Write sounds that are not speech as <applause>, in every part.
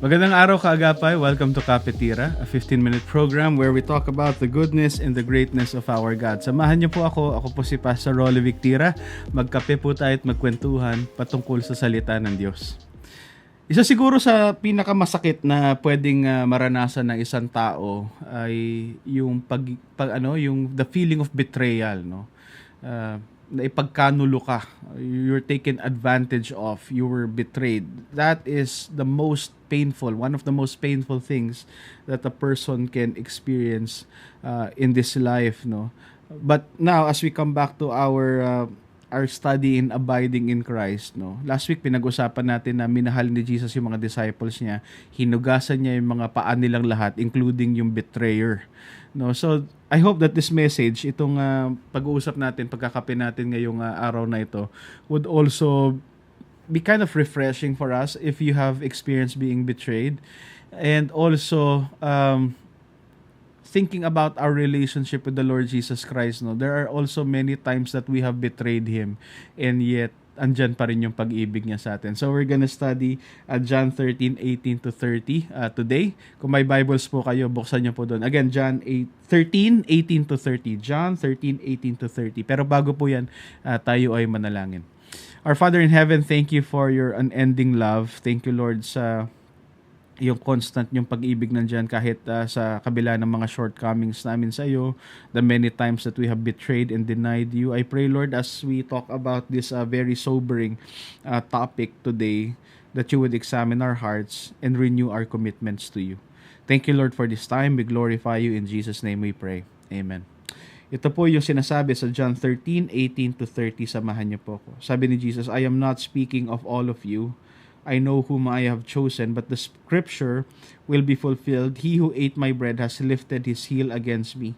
Magandang araw kaagapay. Welcome to Kapitira, a 15-minute program where we talk about the goodness and the greatness of our God. Samahan niyo po ako. Ako po si Pastor Rolly Victira. Magkape po tayo at magkwentuhan patungkol sa salita ng Diyos. Isa siguro sa pinakamasakit na pwedeng uh, maranasan ng isang tao ay yung pag, pag ano, yung the feeling of betrayal, no. Uh, na ipagkanulo ka, you're taken advantage of, you were betrayed. That is the most painful, one of the most painful things that a person can experience uh, in this life, no. But now, as we come back to our uh, our study in abiding in Christ, no. Last week pinag-usapan natin na minahal ni Jesus yung mga disciples niya, hinugasan niya yung mga paa nilang lahat, including yung betrayer. No, so I hope that this message, itong uh, pag-uusap natin, pagkakape natin ngayong uh, araw na ito, would also be kind of refreshing for us if you have experienced being betrayed. And also, um, thinking about our relationship with the Lord Jesus Christ, no, there are also many times that we have betrayed Him, and yet andyan pa rin yung pag-ibig niya sa atin. So we're gonna study uh, John 13, 18 to 30 uh, today. Kung may Bibles po kayo, buksan niyo po doon. Again, John 8, 13, 18 to 30. John 13, 18 to 30. Pero bago po yan, uh, tayo ay manalangin. Our Father in Heaven, thank you for your unending love. Thank you, Lord, sa yung constant yung pag-ibig nandiyan kahit uh, sa kabila ng mga shortcomings namin sa iyo, the many times that we have betrayed and denied you. I pray, Lord, as we talk about this uh, very sobering uh, topic today, that you would examine our hearts and renew our commitments to you. Thank you, Lord, for this time. We glorify you. In Jesus' name we pray. Amen. Ito po yung sinasabi sa John 13, 18 to 30. Samahan niyo po ako. Sabi ni Jesus, I am not speaking of all of you, I know whom I have chosen, but the scripture will be fulfilled. He who ate my bread has lifted his heel against me.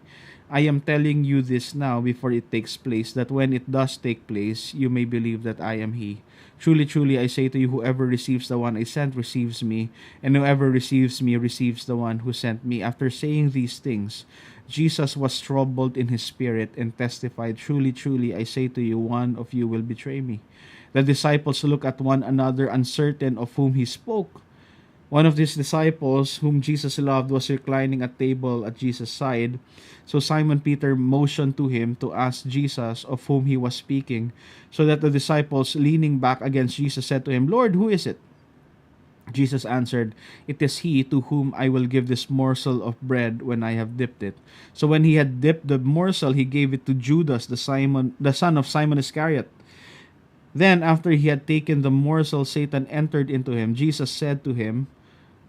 I am telling you this now before it takes place, that when it does take place, you may believe that I am he. Truly, truly, I say to you, whoever receives the one I sent receives me, and whoever receives me receives the one who sent me. After saying these things, Jesus was troubled in his spirit and testified, Truly, truly, I say to you, one of you will betray me. The disciples look at one another, uncertain of whom he spoke. One of these disciples, whom Jesus loved, was reclining at table at Jesus' side. So Simon Peter motioned to him to ask Jesus of whom he was speaking, so that the disciples, leaning back against Jesus, said to him, Lord, who is it? Jesus answered, It is he to whom I will give this morsel of bread when I have dipped it. So when he had dipped the morsel, he gave it to Judas, the Simon, the son of Simon Iscariot. Then, after he had taken the morsel, Satan entered into him. Jesus said to him,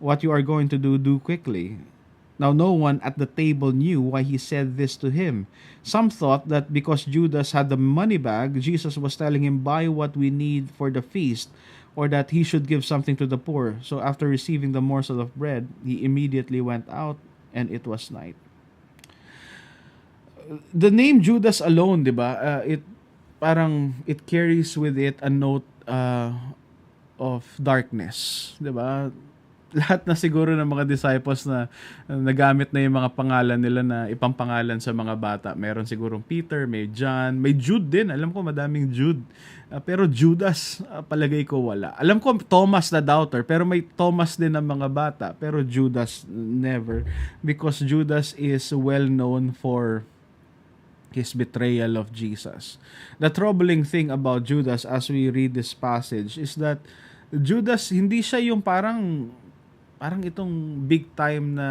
What you are going to do, do quickly. Now, no one at the table knew why he said this to him. Some thought that because Judas had the money bag, Jesus was telling him, Buy what we need for the feast, or that he should give something to the poor. So, after receiving the morsel of bread, he immediately went out, and it was night. The name Judas alone, diba, uh, it parang it carries with it a note uh, of darkness, 'di ba? <laughs> Lahat na siguro ng mga disciples na nagamit na yung mga pangalan nila na ipampangalan sa mga bata. Meron siguro Peter, may John, may Jude din. Alam ko madaming Jude. Uh, pero Judas, uh, palagay ko wala. Alam ko Thomas the doubter, pero may Thomas din ng mga bata. Pero Judas, never. Because Judas is well known for his betrayal of Jesus. The troubling thing about Judas as we read this passage is that Judas hindi siya yung parang parang itong big time na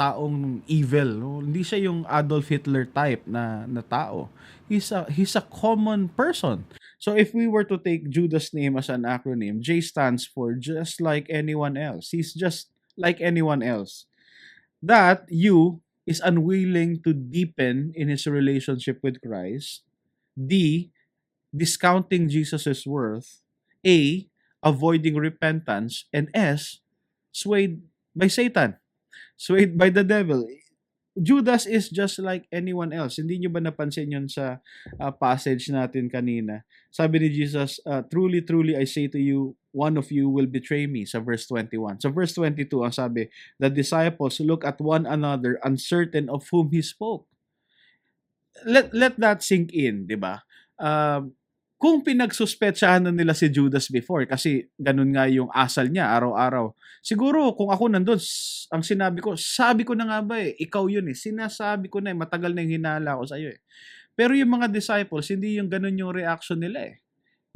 taong evil, no? Hindi siya yung Adolf Hitler type na na tao. He's a he's a common person. So if we were to take Judas name as an acronym, J stands for just like anyone else. He's just like anyone else. That you is unwilling to deepen in his relationship with Christ. D. Discounting Jesus' worth. A. Avoiding repentance. And S. Swayed by Satan. Swayed by the devil. Judas is just like anyone else. Hindi nyo ba napansin yun sa uh, passage natin kanina? Sabi ni Jesus, uh, Truly, truly, I say to you, one of you will betray me, sa verse 21. Sa verse 22, ang sabi, The disciples look at one another, uncertain of whom he spoke. Let, let that sink in, di ba? Uh, kung pinagsuspetsahan na nila si Judas before kasi ganun nga yung asal niya araw-araw. Siguro kung ako nandun, s- ang sinabi ko, sabi ko na nga ba eh, ikaw yun eh. Sinasabi ko na eh, matagal na yung hinala ko sa'yo eh. Pero yung mga disciples, hindi yung ganun yung reaction nila eh.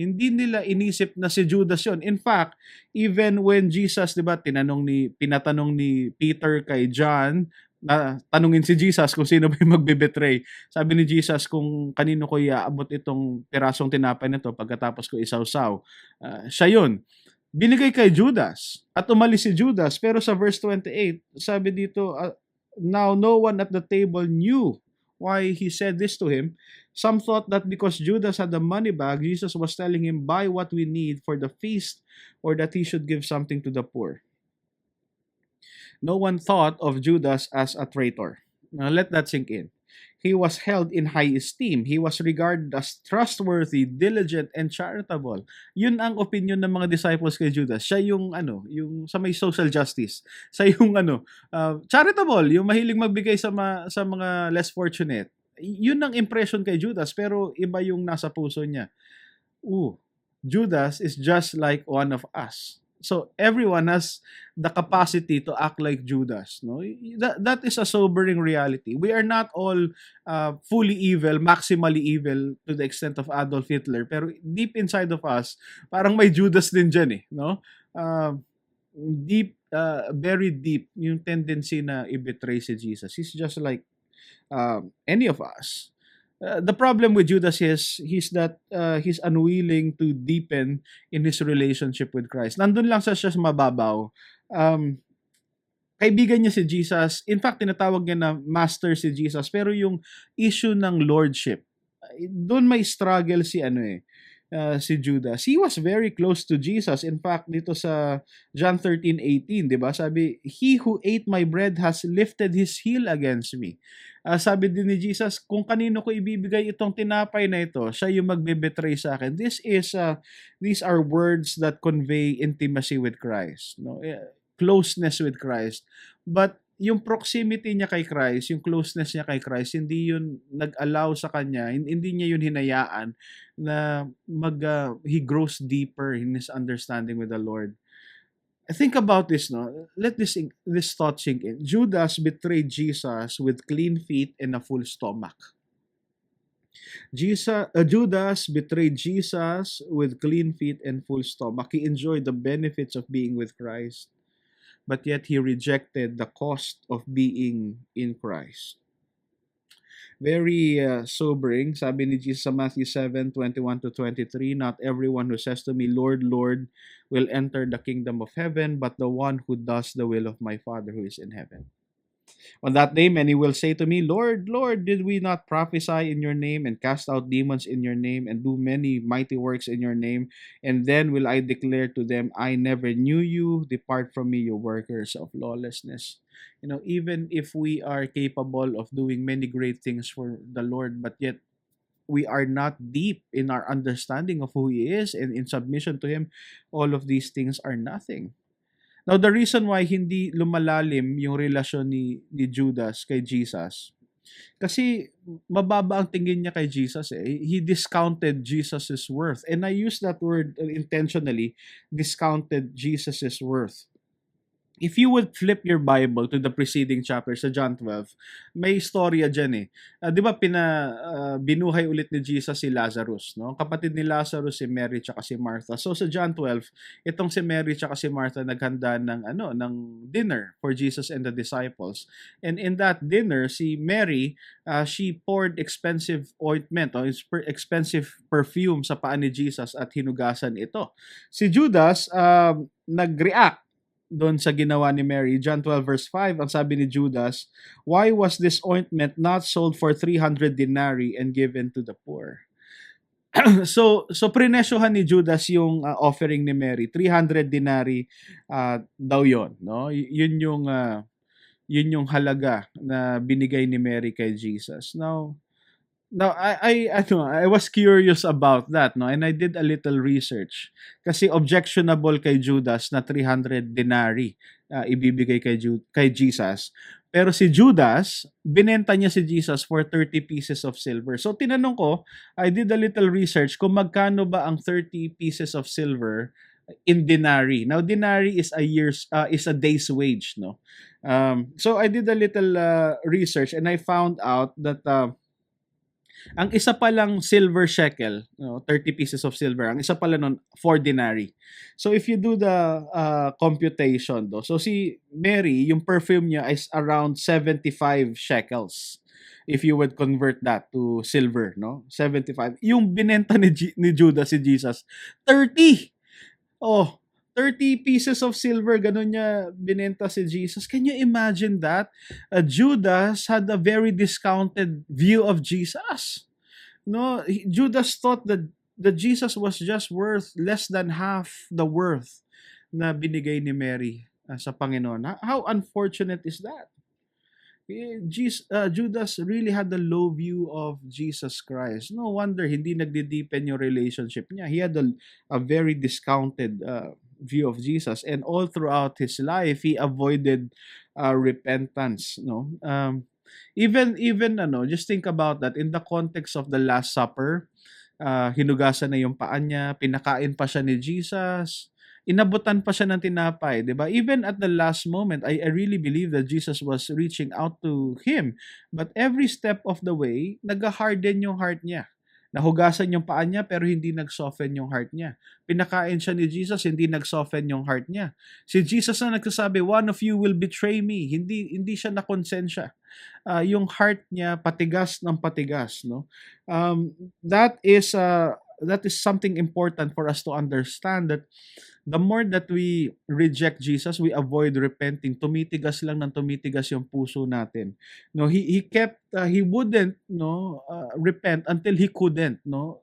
Hindi nila inisip na si Judas yun. In fact, even when Jesus, di ba, tinanong ni, pinatanong ni Peter kay John, na tanungin si Jesus kung sino ba yung magbe-betray. Sabi ni Jesus kung kanino ko iaabot itong pirasong tinapay na to pagkatapos ko isawsaw. Ah, siya yun. Binigay kay Judas at umalis si Judas. Pero sa verse 28, sabi dito, ah, Now no one at the table knew why he said this to him. Some thought that because Judas had the money bag, Jesus was telling him, buy what we need for the feast or that he should give something to the poor. No one thought of Judas as a traitor. Now let that sink in. He was held in high esteem. He was regarded as trustworthy, diligent, and charitable. Yun ang opinion ng mga disciples kay Judas. Siya yung ano, yung sa may social justice. <laughs> Siya yung ano, uh, charitable, yung mahilig magbigay sa ma, sa mga less fortunate. Yun ang impression kay Judas pero iba yung nasa puso niya. Ooh, Judas is just like one of us. So everyone has the capacity to act like Judas. No, that that is a sobering reality. We are not all uh, fully evil, maximally evil to the extent of Adolf Hitler. Pero deep inside of us, parang may Judas din dyan eh. No, uh, deep, uh, very deep yung tendency na i-betray si Jesus. He's just like uh, any of us. Uh, the problem with Judas is he's that uh, he's unwilling to deepen in his relationship with Christ. Nandun lang sa siya sa mababaw. Um, kaibigan niya si Jesus. In fact, tinatawag niya na master si Jesus. Pero yung issue ng lordship, doon may struggle si ano eh, uh, si Judas. He was very close to Jesus. In fact, dito sa John 13:18, 'di ba? Sabi, "He who ate my bread has lifted his heel against me." Uh, sabi din ni Jesus, kung kanino ko ibibigay itong tinapay na ito, siya yung magbe-betray sa akin. This is uh, these are words that convey intimacy with Christ, no? Closeness with Christ. But yung proximity niya kay Christ, yung closeness niya kay Christ, hindi yun nag-allow sa kanya, hindi niya yun hinayaan na mag uh, he grows deeper in his understanding with the Lord. Think about this, no? Let this this thought sink in. Judas betrayed Jesus with clean feet and a full stomach. Jesus, uh, Judas betrayed Jesus with clean feet and full stomach. He enjoyed the benefits of being with Christ, but yet he rejected the cost of being in Christ. Very uh, sobering. Sabi ni Jesus sa Matthew 7, 21 to 23, Not everyone who says to me, Lord, Lord, will enter the kingdom of heaven, but the one who does the will of my Father who is in heaven. On that day, many will say to me, Lord, Lord, did we not prophesy in your name and cast out demons in your name and do many mighty works in your name? And then will I declare to them, I never knew you. Depart from me, you workers of lawlessness. You know, even if we are capable of doing many great things for the Lord, but yet we are not deep in our understanding of who He is and in submission to Him, all of these things are nothing. Now, the reason why hindi lumalalim yung relasyon ni, ni Judas kay Jesus, kasi mababa ang tingin niya kay Jesus eh. He discounted Jesus' worth. And I use that word intentionally, discounted Jesus' worth. If you would flip your Bible to the preceding chapter sa John 12, may istorya dyan eh. Uh, di ba pina, uh, binuhay ulit ni Jesus si Lazarus, no? Kapatid ni Lazarus si Mary tsaka si Martha. So sa John 12, itong si Mary tsaka si Martha naghanda ng ano, ng dinner for Jesus and the disciples. And in that dinner, si Mary, uh, she poured expensive ointment o expensive perfume sa paa ni Jesus at hinugasan ito. Si Judas uh, nag-react doon sa ginawa ni Mary. John 12 verse 5, ang sabi ni Judas, Why was this ointment not sold for 300 denarii and given to the poor? <clears throat> so so prinesyohan ni Judas yung uh, offering ni Mary 300 denarii uh, daw yon no y- yun yung uh, yun yung halaga na binigay ni Mary kay Jesus now now I I ano I was curious about that no and I did a little research kasi objectionable kay Judas na 300 denarii uh, ibibigay kay Ju- kay Jesus Pero si Judas, binenta niya si Jesus for 30 pieces of silver. So tinanong ko, I did a little research kung magkano ba ang 30 pieces of silver in denary. Now denary is a year's uh, is a day's wage, no. Um, so I did a little uh, research and I found out that uh, ang isa pa lang silver shekel, no, 30 pieces of silver, ang isa pala nun 4 denary. So if you do the uh, computation do, so si Mary, yung perfume niya is around 75 shekels. If you would convert that to silver, no? 75. Yung binenta ni, G- ni Judas si Jesus, 30. Oh, 30 pieces of silver, ganun niya binenta si Jesus. Can you imagine that? Uh, Judas had a very discounted view of Jesus. No, he- Judas thought that that Jesus was just worth less than half the worth na binigay ni Mary uh, sa Panginoon. How- unfortunate is that? Jesus, uh, Judas really had a low view of Jesus Christ. No wonder hindi nagdi-deepen yung relationship niya. He had a, a very discounted uh, view of Jesus and all throughout his life he avoided uh, repentance, no? Um, even even ano, just think about that in the context of the last supper, uh, hinugasan na yung paa niya, pinakain pa siya ni Jesus, inabutan pa siya ng tinapay, 'di ba? Even at the last moment, I, I really believe that Jesus was reaching out to him. But every step of the way, nag-harden yung heart niya. Nahugasan yung paa niya pero hindi nag-soften yung heart niya. Pinakain siya ni Jesus, hindi nag-soften yung heart niya. Si Jesus na nagsasabi, one of you will betray me. Hindi hindi siya nakonsensya. Ah, yung heart niya patigas ng patigas, no? Um, that is uh, that is something important for us to understand that the more that we reject Jesus, we avoid repenting. Tumitigas lang ng tumitigas yung puso natin. No, he he kept uh, he wouldn't no uh, repent until he couldn't, no.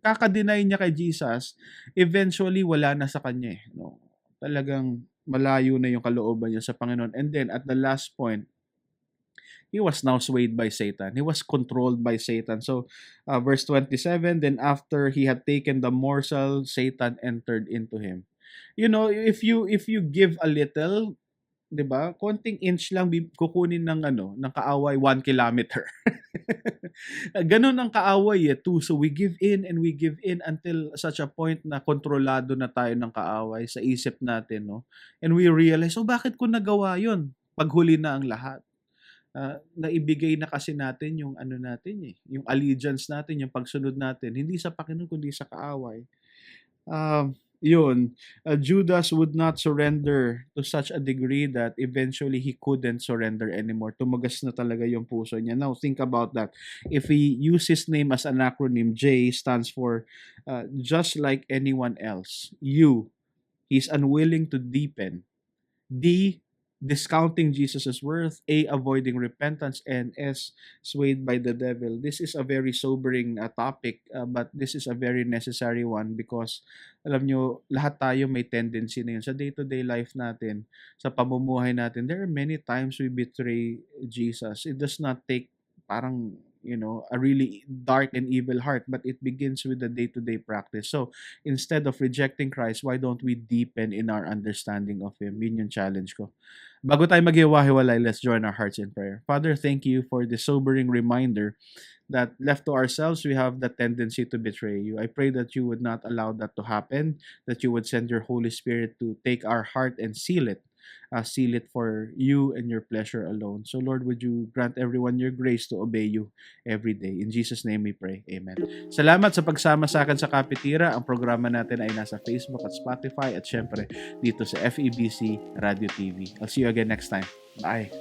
Kaka-deny niya kay Jesus, eventually wala na sa kanya eh, no. Talagang malayo na yung kalooban niya sa Panginoon. And then at the last point, he was now swayed by Satan. He was controlled by Satan. So, uh, verse 27, then after he had taken the morsel, Satan entered into him. You know, if you if you give a little, 'di ba? Konting inch lang kukunin ng ano, ng kaaway 1 kilometer. <laughs> Ganun ang kaaway eh, too. So we give in and we give in until such a point na kontrolado na tayo ng kaaway sa isip natin, no? And we realize, oh bakit ko nagawa 'yon? Paghuli na ang lahat ah, naibigay na kasi natin yung ano natin eh, yung allegiance natin, yung pagsunod natin, hindi sa Panginoon kundi sa kaaway. Um, yun, uh, Judas would not surrender to such a degree that eventually he couldn't surrender anymore. Tumagas na talaga yung puso niya. Now, think about that. If we use his name as an acronym, J stands for uh, just like anyone else. U, he's unwilling to deepen. D, discounting Jesus' worth, A, avoiding repentance, and S, swayed by the devil. This is a very sobering uh, topic, uh, but this is a very necessary one because, alam nyo, lahat tayo may tendency na yun. Sa day-to-day life natin, sa pamumuhay natin, there are many times we betray Jesus. It does not take parang you know a really dark and evil heart but it begins with the day-to-day practice so instead of rejecting Christ why don't we deepen in our understanding of Him yun yung challenge ko Bago tayo maghiwa-hiwalay, let's join our hearts in prayer. Father, thank you for the sobering reminder that left to ourselves, we have the tendency to betray you. I pray that you would not allow that to happen, that you would send your Holy Spirit to take our heart and seal it, uh, seal it for you and your pleasure alone. So, Lord, would you grant everyone your grace to obey you every day? In Jesus' name we pray. Amen. Salamat sa pagsama sa akin sa Kapitira. Ang programa natin ay nasa Facebook at Spotify at syempre dito sa FEBC Radio TV. I'll see you again next time. Bye!